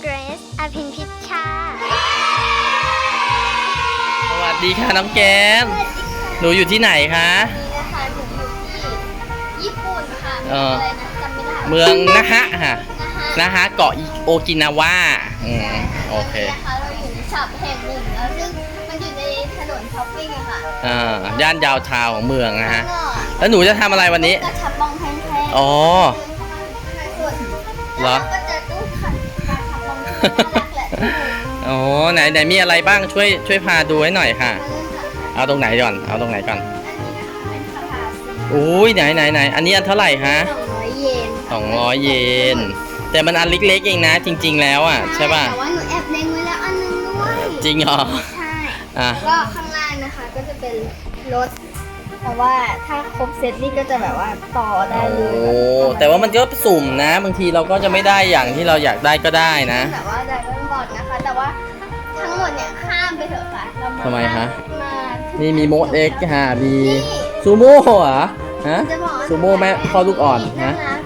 เกรซอภินพิชชา สวัสดีค่ะน้องแกน หนูอยู่ที่ไหนคะนี่นะคะหนูอยู่ที่ญี่ปุ่นค่ะเอออะไรนะจำไม่ได้เมืองนะฮะค่ะนะคะนะฮะเกาะโอกินาวาอืมโอเคนะคะเราอยู่ในช็อปแห่งหนึ่งแล้วซึ่งมันอยู่ในถนนช้อปปิ้งอะค่ะอ่าย่านยาวทาวน์ของเมืองนะฮะแล้วก็แล้วหนูจะทำอะไรวันนี้กระชับมองแพงๆอ๋อส่วน เหรอแล้วก็จะตู้ขัดกระชับมองแพงๆแหละอ๋อไหนไหนมีอะไรบ้างช่วยช่วยพาดูให้หน่อยค่ะอันเอาตรงไหนก่อน เอาตรงไหนก่อนนี้นะคะเป็นคาถาสีอุ้ยไหนไหนไหนอันนี้อันเท่าไหร่คะสองร้อยเยนสองร้อยเยน แต่มันอันเล็กๆเองนะ จริง ๆ แล้วอะ ใช่ป่ะ แต่ว่าหนูแอบเล็งไว้แล้วอันนึงด้วยจริงเหรอ ใช่ อะ แล้วก็ข้างล่างนะคะก็จะเป็นรถ แต่ว่าถ้าครบเซตนี่ก็จะแบบว่าต่อได้โอ้เลยแต่ว่ามันก็สุ่มนะ บางทีเราก็จะไม่ได้อย่างที่เราอยากได้ก็ได้นะ แบบว่าไดมอนด์บอดนะคะ แต่ว่าทั้งหมดเนี่ยข้ามไปเถอะค่ะเราาทำไมคะ มานี่มีโมดเอ็กซ์ค่ะมีนี่ซูโม่เหรอฮะ จะบอกว่าซูโม่แม่พ่อลูกอ่อนนะนะ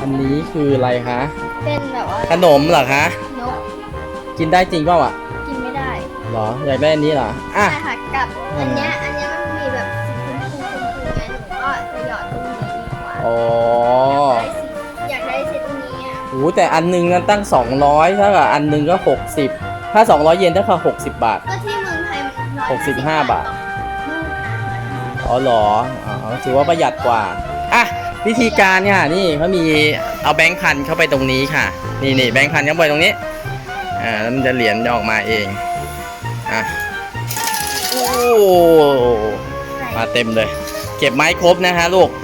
อันนี้คืออะไรคะ เป็นแบบว่าขนมเหรอคะ นกกินได้จริงเปล่าอะกินไม่ได้เหรออยากได้อันนี้เหรออะ ใช่ค่ะกับอันเนี้ยอัน อ๋ออยากได้เซตนี้อะโหแต่อันหนึงนั้นตั้ง 200ถ้ากับอันหนึงก็ 60 ถ้า 200 เยนเท่ากับ60 บาท ก็ที่เมืองไทยมันร้อยหกสิบห้าบาท อ๋อเหรออ๋อถือว่าประหยัดกว่า อะ วิธีการเนี่ยนี่เขามีเอาแบงค์พันเข้าไปตรงนี้ค่ะ นี่นี่แบงค์พันเข้าไปตรงนี้ อ่าแล้วมันจะเหรียญจะออกมาเอง อะ โอ้มาเต็มเลย เก็บไม้ครบนะฮะลูกครบค่ะ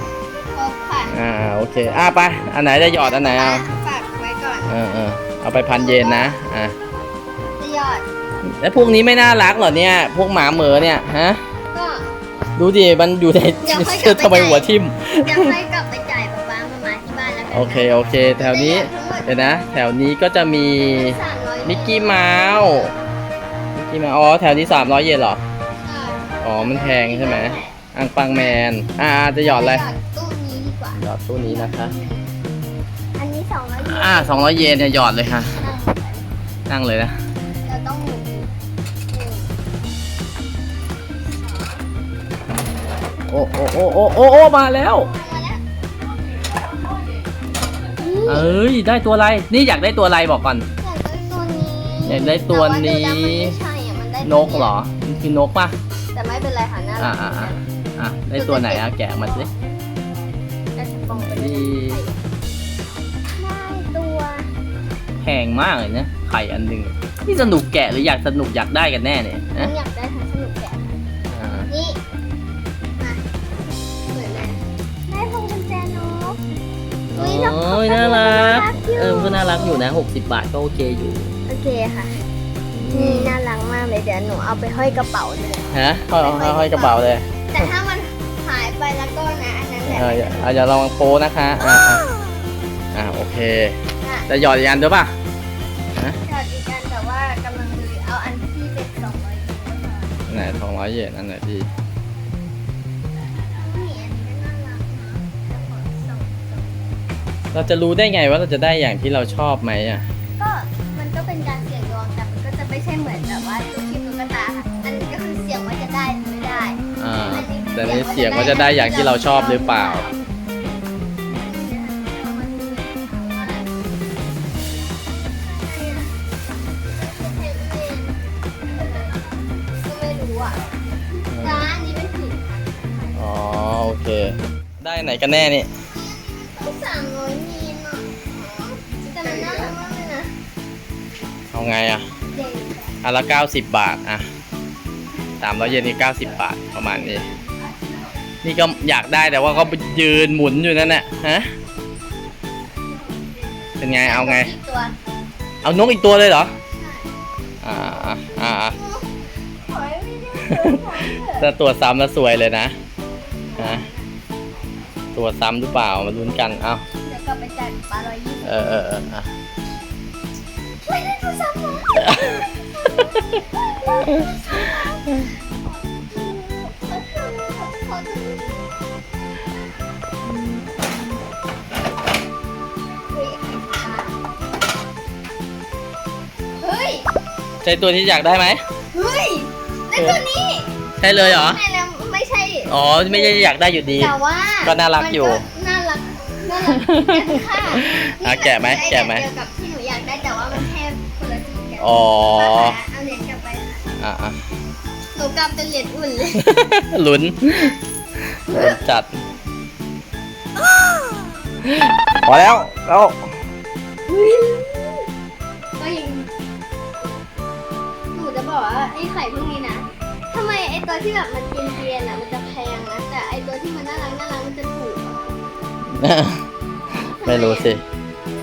อ่าโอเคอะไปอันไหนจะหยอดอันไหนเอาฝากไว้ก่อน เออเออเอาไปพันเยนนะอะจะหยอด แล้วพวกนี้ไม่น่ารักเหรอเนี่ย พวกหมาเหมือเนี่ยฮะก็ ดูดิมันอยู่ในเดี๋ยวค่อยกลับไป ทำไมหัวทิ่มจะค่อยกลับไปจ่ายป๊าป๊ามามาที่บ้านแล้วกันโอเคโอเค แถวนี้เดี๋ยวนะ แถวนี้ก็จะมีสามร้อยมิกกี้เมาส์มิกกี้เมาส์อ๋อแถวนี้300 เยนเหรออ๋อมันแพงใช่ไหมอังปังแมนอ่าจะหยอดอะไรหยอดตู้นี้ดี กว่า หยอดตู้นี้นะคะ อันนี้สองร้อยอ่า200เยนเนี่ยหยอดเลยค่ะ นั่งเลยนะ เราต้องหมุนหนึ่งโอ้โอ้โอ้โอ้โอ้โอ้มาแล้วมาแล้ว เอ้ย ได้ตัวอะไร นี่อยากได้ตัวอะไรบอกก่อน อยากได้ตัวนี้อยากได้ตัวนี้แต่าดูแล้วมันไม่ใช่อะมันได้นกเหรอมันคือนกป่ะ แต่ไม่เป็นไรค่ะน่าอ่ารักอ่าอ่าอะได้ตัวไหนอะแกะออกมาสิ ได้ปองไปนี่ได้ตัวแพงมากเลยนะไข่อันหนึ่งนี่สนุกแกะหรืออยากสนุกอยากได้กันแน่เนี่ยมันะนอยากได้ทั้งสนุกแกะอ่านี่มาเหมือนเลยได้พวงกุญแจนกโอ้อุ๊ยแล้วเขายก็น่ารักอยู่เออก็น่ารักอยู่นะ 60 บาทก็โอเคอยู่ โอเคค่ะ นี่น่ารักมากเลยเดี๋ยวหนูเอาไปห้อยกระเป๋าเลย ฮะห้อยห้อยห้อยกระเป๋าเลย แต่ถ้ามันหายไปแล้วก็นะ อันนั้นแหละเอออย่าอะอย่าระวังโป้นะคะอ่าอ่าอ่าโอเคอะจะหยอดอีกอันด้วยป่ะจอดอีกอันแต่ว่ากำลังดูเอาอันที่เป็นสองร้อยยูโรก่อนไหนทองร้อยเยนอันไหนดีนี่อันนี้ก็น่ารักนะแต่ขอส่งส่งเราจะรู้ได้ไงว่าเราจะได้อย่างที่เราชอบไหมอะ แต่นี่เสียงว่าจะได้อย่างที่เราชอบหรือเปล่าก็ไม่รู้อะร้านนี้เป็นผิดอ๋อโอเค ได้ไหนกันแน่นี่ต้องสามร้อยมีนอะแต่มันน่ารักมากเลยนะเอาไงอะเด็ก อันละ90 บาทอะสามร้อยเยนนี่90 บาทประมาณนี้ นี่ก็อยากได้แต่ว่าก็ยืนหมุนอยู่นั่นแหละฮะ เป็นไงเอาไงอีกตัวเอานกอีกตัวเลยเหรอ อ่า อ่าอ่าขอให้ไม่ได้ถ้าตัวซ้ำแล้วสวยเลยนะฮะตัวซ้ำหรือเปล่ามาลุ้นกัน เอาเดี๋ยวกลับไปจ่ายปลาร้อยยี่สิบเออเออเอออะไม่ได้ตัวซ้ำเหรอ ใช่ตัวที่อยากได้ไหม เฮ้ยนั่นตัวนี้ใช่เลยเหรอ ไม่แล้วไม่ใช่ อ๋อ ไม่ใช่อยากได้อยู่ดี แต่ว่าก็น่ารักอยู่มันน่ารัก น่ารักกันค่ะอะแกะไหมนี่แกะไหม เดียวกับที่หนูอยากได้แต่ว่ามันแค่คนละสีกันอ๋อ เอาเหรียญกลับไปค่ะอะอะ หนูกลับเป็นเหรียญอุ่นเลย ลุ้นลุ้นจัด พอแล้วแล้ว บอกว่าไอ้ไข่พวกนี้นะทำไมไอ้ตัวที่แบบมันเกรียนๆอะมันจะแพงนะแต่ไอ้ตัวที่มันน่ารักน่ารักมันจะถูกอะไม่รู้สิ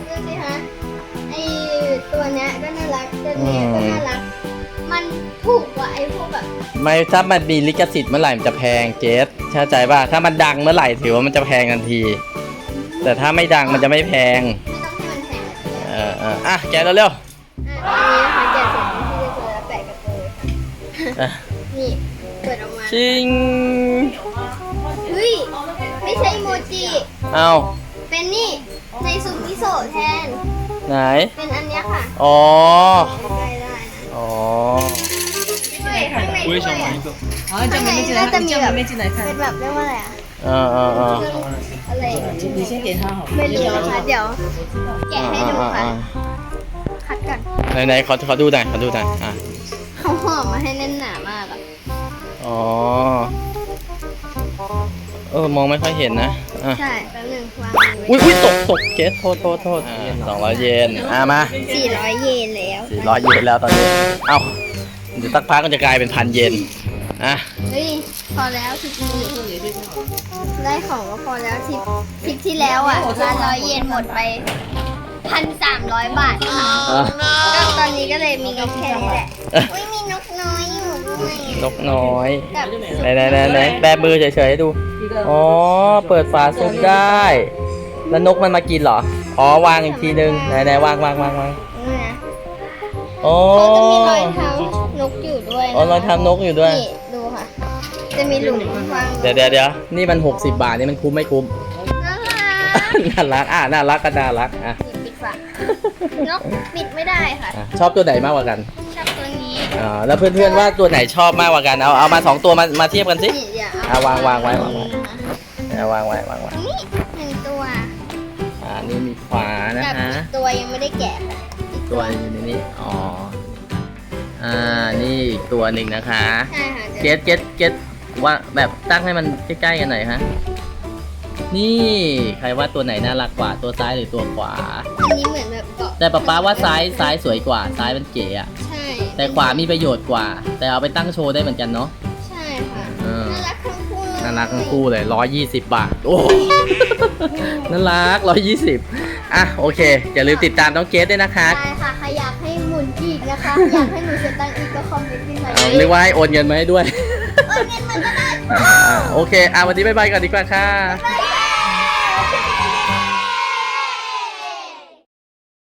ดูสิฮะไอ้ตัวเนี้ยก็น่ารักตัวเนี้ยก็น่ารัก มันถูกกว่าไอ้พวกแบบไม่ถ้ามันมีลิขสิทธิ์เมื่อไหร่มันจะแพงเจสเข้าใจป่ะถ้ามันดังเมื่อไหร่ถือว่ามันจะแพงทันที แต่ถ้าไม่ดังมันจะไม่แพงไม่ต้องให้มันแพงแบบนี้เออเอออะแกะเร็วอะอันนี้นะ อ่ะ นี่เปิดออกมา ชิง เฮ้ยไม่ใช่โมจิ เอา เป็นนี่ในซุมิโซะแทน ไหน เป็นอันเนี้ยค่ะ อ๋อ ใกล้ได้นะ อ๋อ ด้วยข้างในด้วยอ่ะ 好，叫妹妹进来看，叫妹妹进来 เป็น 看。 แบบเรียกว่าอะไรอ่ะ เออเออเออ อะไร 你先给她好了。 ไม่รู้นะคะเดี๋ยว แกะให้ดูค่ะ อ่า คัดก่อน อ่าไหนไหนขอขอดูหน่อยขอดูหน่อยอ่ะ เขาห่อมาให้แน่นหนามากอะอ๋อ เออ มองไม่ค่อยเห็นนะ อะ ใช่แป๊บหนึงวางอุ้ยอุ้ยตกตกเกสโทษโทษโทษสองร้อยเยน อะมาสี่ร้อยเยนแล้วสี่ร้อยเยนแล้วตอนนี้ เอ้า เดี๋ยวสักพักก็จะกลายเป็นพันเยน อะ เฮ้ยพอแล้วทริปนี้ได้ของก็พอแล้วทริปทริปที่แล้วอะร้านร้อยเยนหมดไปพันสามร้อยบาทค่ะ อะ ก็ตอนนี้ก็เลยมีนกแค่นี้แหละ อุ้ยมี นกน้อยอยู่ด้วยนกน้อยกับไหนไหนไหนไหนแบมือเฉยๆให้ดู一个อ๋อ เปิดฝาซุปได้ แล้วนกมันมากินเหรอ อ๋อ วางอีกทีนึง ไหนไหนวางวางวางวางนี่นะโอ้เขาจะมีรอยเท้านกอยู่ด้วยนะอ๋อรอยเท้านกอยู่ด้วย นี่ดูค่ะ จะมีหลุมวางเดี๋ยวเดี๋ยวเดี๋ยวนี่มัน 60 บาทนี่มันคุ้มไม่คุ้ม น่ารักน่ารัก อะ น่ารักก็น่ารัก อะนี่ปิดฝานกปิดไม่ได้ค่ะอะ ชอบตัวไหนมากกว่ากันช อบตัวนี้อ่าแล้วเพื่อนๆว่าตัวไหนชอบมากกว่ากันเอาเอามาสองตัวมามาเทียบกันสิ นี่เดี๋ยวอะวางวางไว้วางไว้นะคะเอาวางไว้วางไว้นี่หนึ่งตัวอ่านี่มีขวานะกับฮะอีกตัวยังไม่ได้แกะค่ะอีกตัวนี้นี่นี่อ๋ออ่านี่อีกตัวหนึ่งนะคะ ใช่ค่ะเกตเกตเกตว่าแบบตั้งให้มันใกล้ๆกันหน่อยฮะ นี่ใครว่าตัวไหนน่ารักกว่าตัวซ้ายหรือตัวขวา อันนี้เหมือนแบบเกาะแต่ป๊าป๊าว่าซ้ายซ้ายสวยกว่าซ้ายมันเก๋อะใช่ แต่ขวามีประโยชน์กว่า แต่เอาไปตั้งโชว์ได้เหมือนกันเนาะ ใช่ค่ะ เออ น่ารักทั้งคู่เลยน่ารักทั้งคู่เลยร้อยยี่สิบบาท โอ้ น่ารักร้อยยี่สิบอะโอเค อย่าลืมติดตามน้องเกสด้วยนะคะใช่ค่ะใครอยากให้หมุนอีกนะคะ อยากให้หนูเสียตังค์อีกก็คอมเมนต์ขึ้นมาเอาเรียกว่าให้โอนเงินมาให้ด้วย เออเงินมันก็ได้ อ่าโอเค อะวันนี้บ๊ายบายก่อนดีกว่าค่ะบ๊ายบาย